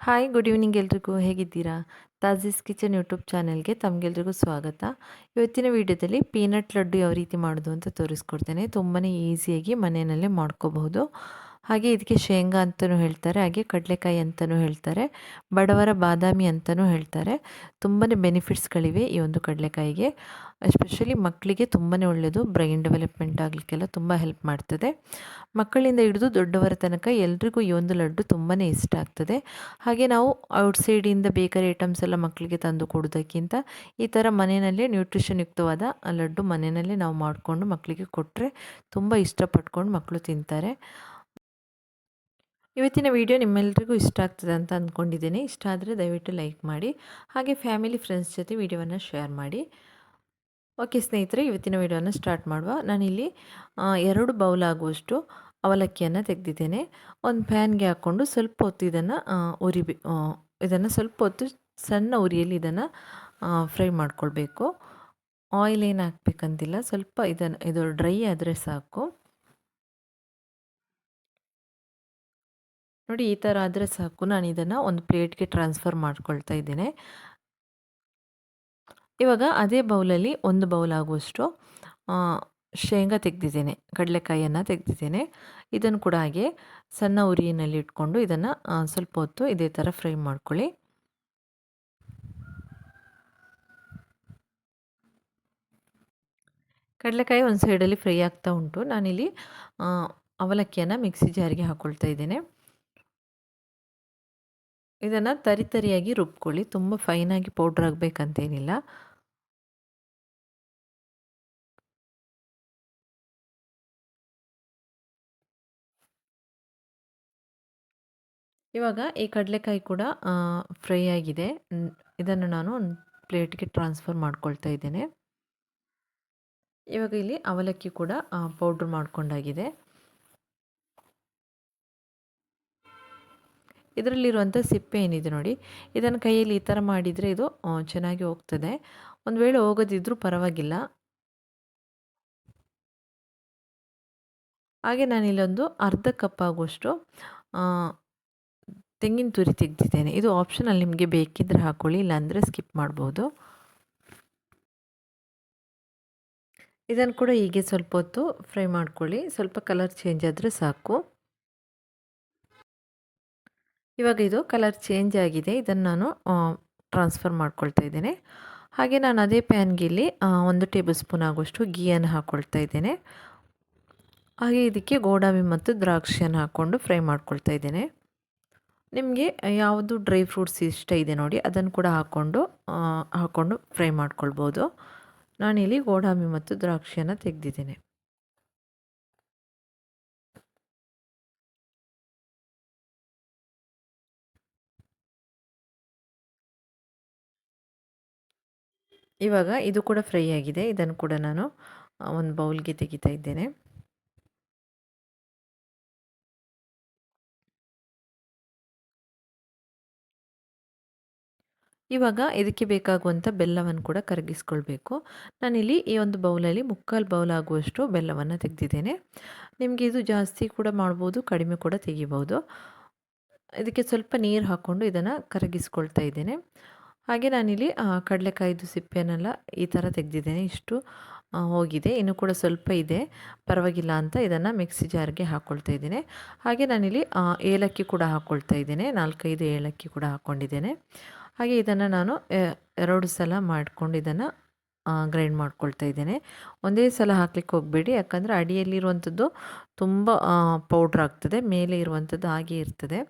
Hi good evening ಎಲ್ರಿಗೂ. ಹೇಗಿದ್ದೀರಾ? ತಾಜೀಸ್ kitchen YouTube ಚಾನೆಲ್ಗೆ ತಮಗೆಲ್ರಿಗೂ ಸ್ವಾಗತ. ಇವತ್ತಿನ ವಿಡಿಯೋದಲ್ಲಿ ಪೀನಟ್ ಲಡ್ಡು ಯಾವ ರೀತಿ ಮಾಡೋದು ಅಂತ ತೋರಿಸ್ಕೊಡ್ತೇನೆ. ತುಂಬಾ ಈಸಿಯಾಗಿ ಮನೆಯಲ್ಲೇ ಮಾಡ್ಕೋಬಹುದು. ಹಾಗೆ ಇದಕ್ಕೆ ಶೇಂಗಾ ಅಂತಲೂ ಹೇಳ್ತಾರೆ, ಹಾಗೆ ಕಡಲೆಕಾಯಿ ಅಂತಲೂ ಹೇಳ್ತಾರೆ, ಬಡವರ ಬಾದಾಮಿ ಅಂತಲೂ ಹೇಳ್ತಾರೆ. ತುಂಬಾ ಬೆನಿಫಿಟ್ಸ್ಗಳಿವೆ ಈ ಒಂದು ಕಡಲೆಕಾಯಿಗೆ. ಎಸ್ಪೆಷಲಿ ಮಕ್ಕಳಿಗೆ ತುಂಬಾ ಒಳ್ಳೆಯದು ಬ್ರೈನ್ ಡೆವಲಪ್ಮೆಂಟ್ ಆಗಲಿಕ್ಕೆಲ್ಲ ತುಂಬ ಹೆಲ್ಪ್ ಮಾಡ್ತದೆ. ಮಕ್ಕಳಿಂದ ಹಿಡಿದು ದೊಡ್ಡವರ ತನಕ ಎಲ್ರಿಗೂ ಈ ಒಂದು ಲಡ್ಡು ತುಂಬಾ ಇಷ್ಟ ಆಗ್ತದೆ. ಹಾಗೆ ನಾವು ಔಟ್ಸೈಡಿಂದ ಬೇಕರಿ ಐಟಮ್ಸ್ ಎಲ್ಲ ಮಕ್ಕಳಿಗೆ ತಂದು ಕೊಡೋದಕ್ಕಿಂತ ಈ ಥರ ಮನೆಯಲ್ಲೇ ನ್ಯೂಟ್ರಿಷನ್ ಯುಕ್ತವಾದ ಲಡ್ಡು ಮನೆಯಲ್ಲೇ ನಾವು ಮಾಡಿಕೊಂಡು ಮಕ್ಕಳಿಗೆ ಕೊಟ್ಟರೆ ತುಂಬ ಇಷ್ಟಪಟ್ಕೊಂಡು ಮಕ್ಕಳು ತಿಂತಾರೆ. ಇವತ್ತಿನ ವಿಡಿಯೋ ನಿಮ್ಮೆಲ್ಲರಿಗೂ ಇಷ್ಟ ಆಗ್ತದೆ ಅಂತ ಅಂದ್ಕೊಂಡಿದ್ದೀನಿ ಇಷ್ಟ ಆದರೆ ದಯವಿಟ್ಟು ಲೈಕ್ ಮಾಡಿ, ಹಾಗೆ ಫ್ಯಾಮಿಲಿ ಫ್ರೆಂಡ್ಸ್ ಜೊತೆ ವಿಡಿಯೋವನ್ನು ಶೇರ್ ಮಾಡಿ. ಓಕೆ ಸ್ನೇಹಿತರೆ, ಇವತ್ತಿನ ವಿಡಿಯೋನ ಸ್ಟಾರ್ಟ್ ಮಾಡುವ. ನಾನಿಲ್ಲಿ ಎರಡು ಬೌಲ್ ಆಗುವಷ್ಟು ಅವಲಕ್ಕಿಯನ್ನು ತೆಗೆದಿದ್ದೇನೆ. ಒಂದು ಪ್ಯಾನ್ಗೆ ಹಾಕ್ಕೊಂಡು ಸ್ವಲ್ಪ ಹೊತ್ತು ಇದನ್ನು ಉರಿ ಇದನ್ನು ಸ್ವಲ್ಪ ಹೊತ್ತು ಸಣ್ಣ ಉರಿಯಲ್ಲಿ ಇದನ್ನು ಫ್ರೈ ಮಾಡ್ಕೊಳ್ಬೇಕು. ಆಯಿಲ್ ಏನು ಹಾಕ್ಬೇಕಂತಿಲ್ಲ. ಸ್ವಲ್ಪ ಇದನ್ನು, ಇದು ಡ್ರೈ ಆದರೆ ಸಾಕು. ನೋಡಿ, ಈ ಥರ ಆದರೆ ಸಾಕು. ನಾನು ಇದನ್ನು ಒಂದು ಪ್ಲೇಟ್ಗೆ ಟ್ರಾನ್ಸ್ಫರ್ ಮಾಡ್ಕೊಳ್ತಾ ಇದ್ದೇನೆ. ಇವಾಗ ಅದೇ ಬೌಲಲ್ಲಿ ಒಂದು ಬೌಲ್ ಆಗುವಷ್ಟು ಶೇಂಗಾ ತೆಗೆದಿದ್ದೇನೆ. ಕಡಲೆಕಾಯಿಯನ್ನು ತೆಗೆದಿದ್ದೇನೆ. ಇದನ್ನು ಕೂಡ ಹಾಗೆ ಸಣ್ಣ ಉರಿಯಲ್ಲಿ ಇಟ್ಕೊಂಡು ಇದನ್ನು ಸ್ವಲ್ಪ ಹೊತ್ತು ಇದೇ ಥರ ಫ್ರೈ ಮಾಡ್ಕೊಳ್ಳಿ. ಕಡಲೆಕಾಯಿ ಒಂದು ಸೈಡಲ್ಲಿ ಫ್ರೈ ಆಗ್ತಾ ಉಂಟು. ನಾನಿಲ್ಲಿ ಅವಲಕ್ಕಿಯನ್ನು ಮಿಕ್ಸಿ ಜಾರಿಗೆ ಹಾಕ್ಕೊಳ್ತಾ ಇದ್ದೇನೆ. ಇದನ್ನು ತರಿ ತರಿಯಾಗಿ ರುಬ್ಕೊಳ್ಳಿ. ತುಂಬ ಫೈನಾಗಿ ಪೌಡ್ರ್ ಆಗಬೇಕಂತೇನಿಲ್ಲ. ಇವಾಗ ಈ ಕಡಲೆಕಾಯಿ ಕೂಡ ಫ್ರೈ ಆಗಿದೆ. ಇದನ್ನು ನಾನು ಒಂದು ಪ್ಲೇಟ್ಗೆ ಟ್ರಾನ್ಸ್ಫರ್ ಮಾಡ್ಕೊಳ್ತಾ ಇದ್ದೇನೆ. ಇವಾಗ ಇಲ್ಲಿ ಅವಲಕ್ಕಿ ಕೂಡ ಪೌಡ್ರ್ ಮಾಡ್ಕೊಂಡಾಗಿದೆ. ಇದರಲ್ಲಿರುವಂಥ ಸಿಪ್ಪೆ ಏನಿದೆ ನೋಡಿ, ಇದನ್ನು ಕೈಯಲ್ಲಿ ಈ ಥರ ಮಾಡಿದರೆ ಇದು ಚೆನ್ನಾಗಿ ಹೋಗ್ತದೆ. ಒಂದು ವೇಳೆ ಹೋಗೋದಿದ್ರೂ ಪರವಾಗಿಲ್ಲ. ಹಾಗೆ ನಾನಿಲ್ಲೊಂದು ಅರ್ಧ ಕಪ್ ಆಗುವಷ್ಟು ತೆಂಗಿನ ತುರಿ ತೆಗೆದಿದ್ದೇನೆ. ಇದು ಆಪ್ಷನಲ್ ನಿಮಗೆ ಬೇಕಿದ್ದರೆ ಹಾಕ್ಕೊಳ್ಳಿ ಇಲ್ಲಾಂದರೆ ಸ್ಕಿಪ್ ಮಾಡ್ಬೋದು. ಇದನ್ನು ಕೂಡ ಹೀಗೆ ಸ್ವಲ್ಪ ಹೊತ್ತು ಫ್ರೈ ಮಾಡ್ಕೊಳ್ಳಿ. ಸ್ವಲ್ಪ ಕಲರ್ ಚೇಂಜ್ ಆದರೆ ಸಾಕು. ಇವಾಗ ಇದು ಕಲರ್ ಚೇಂಜ್ ಆಗಿದೆ. ಇದನ್ನು ನಾನು ಟ್ರಾನ್ಸ್ಫರ್ ಮಾಡ್ಕೊಳ್ತಾ ಇದ್ದೇನೆ. ಹಾಗೆ ನಾನು ಅದೇ ಪ್ಯಾನ್ಗೆ ಇಲ್ಲಿ ಒಂದು ಟೇಬಲ್ ಸ್ಪೂನ್ ಆಗುವಷ್ಟು ಗೀಯನ್ನು ಹಾಕ್ಕೊಳ್ತಾ ಇದ್ದೇನೆ. ಹಾಗೆ ಇದಕ್ಕೆ ಗೋಡಂಬಿ ಮತ್ತು ದ್ರಾಕ್ಷಿಯನ್ನು ಹಾಕ್ಕೊಂಡು ಫ್ರೈ ಮಾಡ್ಕೊಳ್ತಾ ಇದ್ದೇನೆ. ನಿಮಗೆ ಯಾವುದು ಡ್ರೈ ಫ್ರೂಟ್ಸ್ ಇಷ್ಟ ಇದೆ ನೋಡಿ, ಅದನ್ನು ಕೂಡ ಹಾಕ್ಕೊಂಡು ಹಾಕ್ಕೊಂಡು ಫ್ರೈ ಮಾಡ್ಕೊಳ್ಬೋದು. ನಾನಿಲ್ಲಿ ಗೋಡಂಬಿ ಮತ್ತು ದ್ರಾಕ್ಷಿಯನ್ನು ತೆಗೆದಿದ್ದೇನೆ. ಇವಾಗ ಇದು ಕೂಡ ಫ್ರೈ ಆಗಿದೆ. ಇದನ್ನು ಕೂಡ ನಾನು ಒಂದು ಬೌಲ್ಗೆ ತೆಗಿತಾ ಇದ್ದೇನೆ. ಇವಾಗ ಇದಕ್ಕೆ ಬೇಕಾಗುವಂಥ ಬೆಲ್ಲವನ್ನು ಕೂಡ ಕರಗಿಸ್ಕೊಳ್ಬೇಕು. ನಾನಿಲ್ಲಿ ಈ ಒಂದು ಬೌಲಲ್ಲಿ ಮುಕ್ಕಾಲು ಬೌಲ್ ಆಗುವಷ್ಟು ಬೆಲ್ಲವನ್ನು ತೆಗೆದಿದ್ದೇನೆ. ನಿಮಗೆ ಇದು ಜಾಸ್ತಿ ಕೂಡ ಮಾಡ್ಬೋದು, ಕಡಿಮೆ ಕೂಡ ತೆಗಿಬೋದು. ಇದಕ್ಕೆ ಸ್ವಲ್ಪ ನೀರು ಹಾಕ್ಕೊಂಡು ಇದನ್ನು ಕರಗಿಸ್ಕೊಳ್ತಾ ಇದ್ದೇನೆ. ಹಾಗೆ ನಾನಿಲ್ಲಿ ಕಡಲೆಕಾಯಿದು ಸಿಪ್ಪೆನೆಲ್ಲ ಈ ಥರ ತೆಗೆದಿದ್ದೇನೆ. ಇಷ್ಟು ಹೋಗಿದೆ. ಇನ್ನು ಕೂಡ ಸ್ವಲ್ಪ ಇದೆ. ಪರವಾಗಿಲ್ಲ ಅಂತ ಇದನ್ನು ಮಿಕ್ಸಿ ಜಾರ್ಗೆ ಹಾಕ್ಕೊಳ್ತಾ ಇದ್ದೇನೆ. ಹಾಗೆ ನಾನಿಲ್ಲಿ ಏಲಕ್ಕಿ ಕೂಡ ಹಾಕ್ಕೊಳ್ತಾ ಇದ್ದೇನೆ. ನಾಲ್ಕೈದು ಏಲಕ್ಕಿ ಕೂಡ ಹಾಕ್ಕೊಂಡಿದ್ದೇನೆ ಹಾಗೆ ಇದನ್ನು ನಾನು ಎರಡು ಸಲ ಮಾಡಿಕೊಂಡು ಇದನ್ನು ಗ್ರೈಂಡ್ ಮಾಡ್ಕೊಳ್ತಾ ಇದ್ದೇನೆ. ಒಂದೇ ಸಲ ಹಾಕ್ಲಿಕ್ಕೆ ಹೋಗಬೇಡಿ. ಯಾಕಂದರೆ ಅಡಿಯಲ್ಲಿರುವಂಥದ್ದು ತುಂಬ ಪೌಡ್ರ್ ಆಗ್ತದೆ. ಮೇಲೆ ಇರುವಂಥದ್ದು ಹಾಗೆ ಇರ್ತದೆ.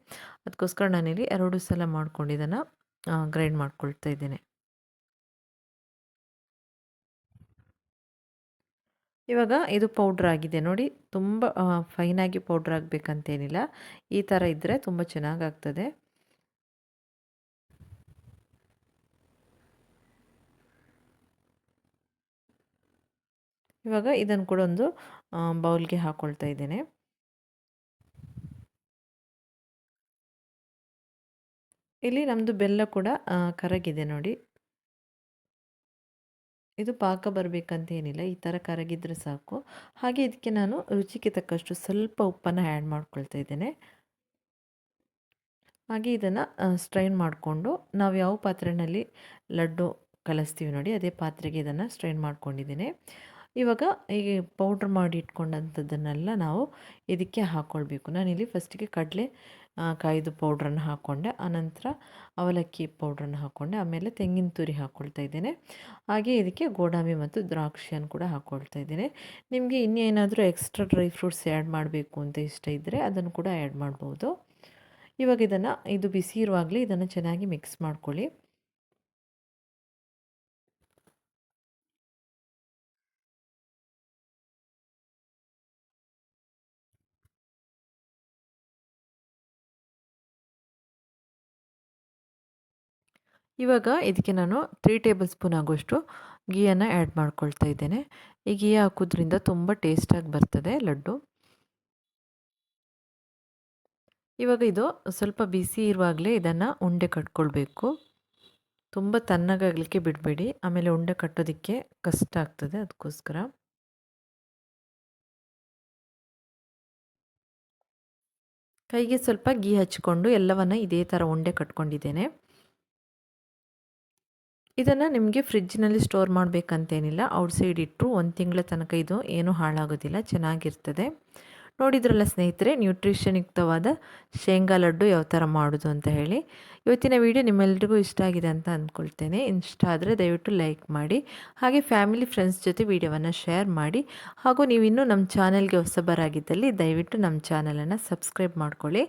ಅದಕ್ಕೋಸ್ಕರ ನಾನಿಲ್ಲಿ ಎರಡು ಸಲ ಮಾಡ್ಕೊಂಡು ಇದನ್ನು ಗ್ರೈಂಡ್ ಮಾಡ್ಕೊಳ್ತಾ ಇದ್ದೀನಿ. ಇವಾಗ ಇದು ಪೌಡ್ರ್ ಆಗಿದೆ. ನೋಡಿ, ತುಂಬ ಫೈನಾಗಿ ಪೌಡ್ರ್ ಆಗಬೇಕಂತೇನಿಲ್ಲ. ಈ ಥರ ಇದ್ದರೆ ತುಂಬ ಚೆನ್ನಾಗಾಗ್ತದೆ ಇವಾಗ ಇದನ್ನು ಕೂಡ ಒಂದು ಬೌಲ್ಗೆ ಹಾಕ್ಕೊಳ್ತಾ ಇದ್ದೇನೆ. ಇಲ್ಲಿ ನಮ್ಮದು ಬೆಲ್ಲ ಕೂಡ ಕರಗಿದೆ ನೋಡಿ. ಇದು ಪಾಕ ಬರಬೇಕಂತ ಏನಿಲ್ಲ, ಈ ಥರ ಕರಗಿದ್ರೆ ಸಾಕು. ಹಾಗೆ ಇದಕ್ಕೆ ನಾನು ರುಚಿಗೆ ತಕ್ಕಷ್ಟು ಸ್ವಲ್ಪ ಉಪ್ಪನ್ನು ಆ್ಯಡ್ ಮಾಡ್ಕೊಳ್ತಾ ಇದ್ದೇನೆ. ಹಾಗೆ ಇದನ್ನು ಸ್ಟ್ರೈನ್ ಮಾಡಿಕೊಂಡು, ನಾವು ಯಾವ ಪಾತ್ರೆಯಲ್ಲಿ ಲಡ್ಡು ಕಲಿಸ್ತೀವಿ ನೋಡಿ, ಅದೇ ಪಾತ್ರೆಗೆ ಇದನ್ನು ಸ್ಟ್ರೈನ್ ಮಾಡ್ಕೊಂಡಿದ್ದೀನಿ. ಇವಾಗ ಈ ಪೌಡ್ರ್ ಮಾಡಿ ಇಟ್ಕೊಂಡಂಥದ್ದನ್ನೆಲ್ಲ ನಾವು ಇದಕ್ಕೆ ಹಾಕ್ಕೊಳ್ಬೇಕು ನಾನಿಲ್ಲಿ ಫಸ್ಟಿಗೆ ಕಡಲೆ ಕಾಯ್ದು ಪೌಡ್ರನ್ನು ಹಾಕ್ಕೊಂಡೆ ಆನಂತರ ಅವಲಕ್ಕಿ ಪೌಡ್ರನ್ನು ಹಾಕ್ಕೊಂಡೆ ಆಮೇಲೆ ತೆಂಗಿನ ತುರಿ ಹಾಕ್ಕೊಳ್ತಾ ಇದ್ದೇನೆ. ಹಾಗೆ ಇದಕ್ಕೆ ಗೋಡಂಬಿ ಮತ್ತು ದ್ರಾಕ್ಷಿಯನ್ನು ಕೂಡ ಹಾಕ್ಕೊಳ್ತಾ ಇದ್ದೇನೆ. ನಿಮಗೆ ಇನ್ನೇನಾದರೂ ಎಕ್ಸ್ಟ್ರಾ ಡ್ರೈ ಫ್ರೂಟ್ಸ್ ಆ್ಯಡ್ ಮಾಡಬೇಕು ಅಂತ ಇಷ್ಟ ಇದ್ದರೆ ಅದನ್ನು ಕೂಡ ಆ್ಯಡ್ ಮಾಡ್ಬೋದು. ಇವಾಗ ಇದನ್ನು, ಇದು ಬಿಸಿ ಇರುವಾಗಲೇ ಇದನ್ನು ಚೆನ್ನಾಗಿ ಮಿಕ್ಸ್ ಮಾಡ್ಕೊಳ್ಳಿ. ಇವಾಗ ಇದಕ್ಕೆ ನಾನು ತ್ರೀ ಟೇಬಲ್ ಸ್ಪೂನ್ ಆಗುವಷ್ಟು ಗೀಯನ್ನು ಆ್ಯಡ್ ಮಾಡ್ಕೊಳ್ತಾ ಇದ್ದೇನೆ. ಈ ಗೀ ಹಾಕೋದ್ರಿಂದ ತುಂಬ ಟೇಸ್ಟಾಗಿ ಬರ್ತದೆ ಲಡ್ಡು. ಇವಾಗ ಇದು ಸ್ವಲ್ಪ ಬಿಸಿ ಇರುವಾಗಲೇ ಇದನ್ನು ಉಂಡೆ ಕಟ್ಕೊಳ್ಬೇಕು. ತುಂಬ ತಣ್ಣಗಾಗಲಿಕ್ಕೆ ಬಿಡಬೇಡಿ. ಆಮೇಲೆ ಉಂಡೆ ಕಟ್ಟೋದಕ್ಕೆ ಕಷ್ಟ ಆಗ್ತದೆ ಅದಕ್ಕೋಸ್ಕರ ಕೈಗೆ ಸ್ವಲ್ಪ ಗೀ ಹಚ್ಕೊಂಡು ಎಲ್ಲವನ್ನು ಇದೇ ಥರ ಉಂಡೆ ಕಟ್ಕೊಂಡಿದ್ದೇನೆ. ಇದನ್ನು ನಿಮಗೆ ಫ್ರಿಜ್ಜಿನಲ್ಲಿ ಸ್ಟೋರ್ ಮಾಡಬೇಕಂತೇನಿಲ್ಲ. ಔಟ್ಸೈಡ್ ಇಟ್ಟರು ಒಂದು ತಿಂಗಳ ತನಕ ಇದು ಏನೂ ಹಾಳಾಗೋದಿಲ್ಲ. ಚೆನ್ನಾಗಿರ್ತದೆ. ನೋಡಿದ್ರಲ್ಲ ಸ್ನೇಹಿತರೆ ನ್ಯೂಟ್ರಿಷನ್ಯುಕ್ತವಾದ ಶೇಂಗಾ ಲಡ್ಡು ಯಾವ ಥರ ಮಾಡೋದು ಅಂತ ಹೇಳಿ. ಇವತ್ತಿನ ವಿಡಿಯೋ ನಿಮ್ಮೆಲ್ರಿಗೂ ಇಷ್ಟ ಆಗಿದೆ ಅಂತ ಅಂದ್ಕೊಳ್ತೇನೆ ಇಷ್ಟ ಆದರೆ ದಯವಿಟ್ಟು ಲೈಕ್ ಮಾಡಿ, ಹಾಗೆ ಫ್ಯಾಮಿಲಿ ಫ್ರೆಂಡ್ಸ್ ಜೊತೆ ವಿಡಿಯೋವನ್ನು ಶೇರ್ ಮಾಡಿ. ಹಾಗೂ ನೀವಿನ್ನೂ ನಮ್ಮ ಚಾನೆಲ್ಗೆ ಹೊಸಬರಾಗಿದ್ದಲ್ಲಿ ದಯವಿಟ್ಟು ನಮ್ಮ ಚಾನಲನ್ನು ಸಬ್ಸ್ಕ್ರೈಬ್ ಮಾಡ್ಕೊಳ್ಳಿ.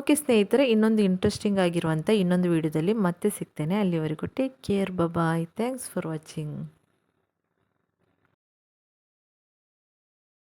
ಓಕೆ ಸ್ನೇಹಿತರೆ, ಇನ್ನೊಂದು ಇಂಟ್ರೆಸ್ಟಿಂಗ್ ಆಗಿರುವಂಥ ಇನ್ನೊಂದು ವಿಡಿಯೋದಲ್ಲಿ ಮತ್ತೆ ಸಿಗ್ತೇನೆ. ಅಲ್ಲಿವರೆಗೂ take care bye thanks for watching